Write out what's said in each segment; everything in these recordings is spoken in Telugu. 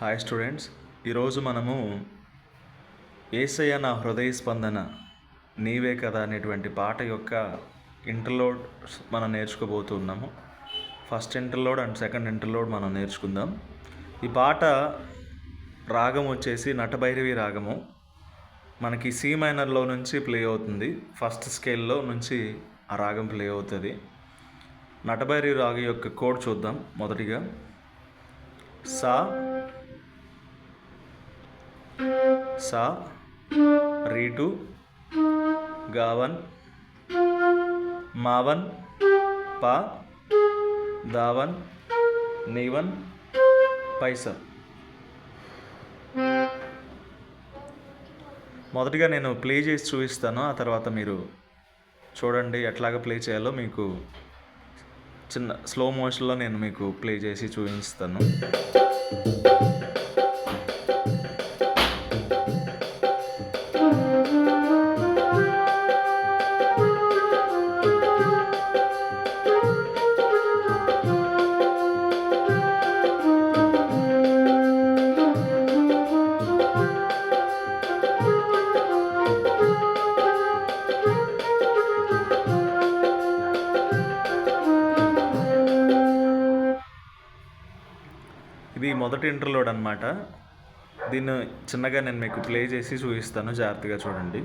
హాయ్ స్టూడెంట్స్ ఈరోజు మనము ఏసయ్య నా హృదయ స్పందన నీవే కదా అనేటువంటి పాట యొక్క ఇంటర్లోడ్ మనం నేర్చుకోబోతున్నాము. First interlude and second interlude మనం నేర్చుకుందాం. ఈ పాట రాగం వచ్చేసి నటభైరవి రాగము. మనకి సి మైనర్లో నుంచి ప్లే అవుతుంది. ఫస్ట్ స్కేల్లో నుంచి ఆ రాగం ప్లే అవుతుంది. నటభైరవి రాగం యొక్క కోడ్ చూద్దాం మొదటిగా. సా సా రీటు గావన్ మావన్ పా దావన్ నీవన్ పైసన్ మొదటిగా నేను ప్లే చేసి చూపిస్తాను ఆ తర్వాత మీరు చూడండి ఎట్లాగ ప్లే చేయాలో మీకు చిన్న స్లో మోషన్లో నేను మీకు ప్లే చేసి చూపిస్తాను. ఇది మొదటి ఇంటర్లోడ్ అనమాట దీన్ని చిన్నగా నేను మీకు ప్లే చేసి చూపిస్తాను. జాగ్రత్తగా చూడండి.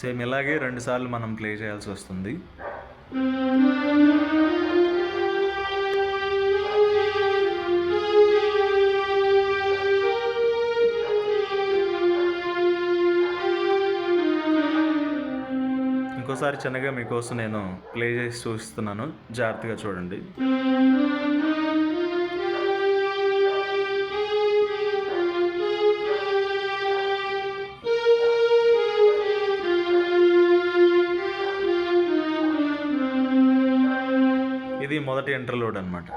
సేమ్ ఇలాగే రెండుసార్లు మనం ప్లే చేయాల్సి వస్తుంది. ఇంకోసారి చిన్నగా మీకోసం నేను ప్లే చేసి చూస్తున్నాను జాగ్రత్తగా చూడండి. ఇది మొదటి ఇంటర్లోడ్ అనమాట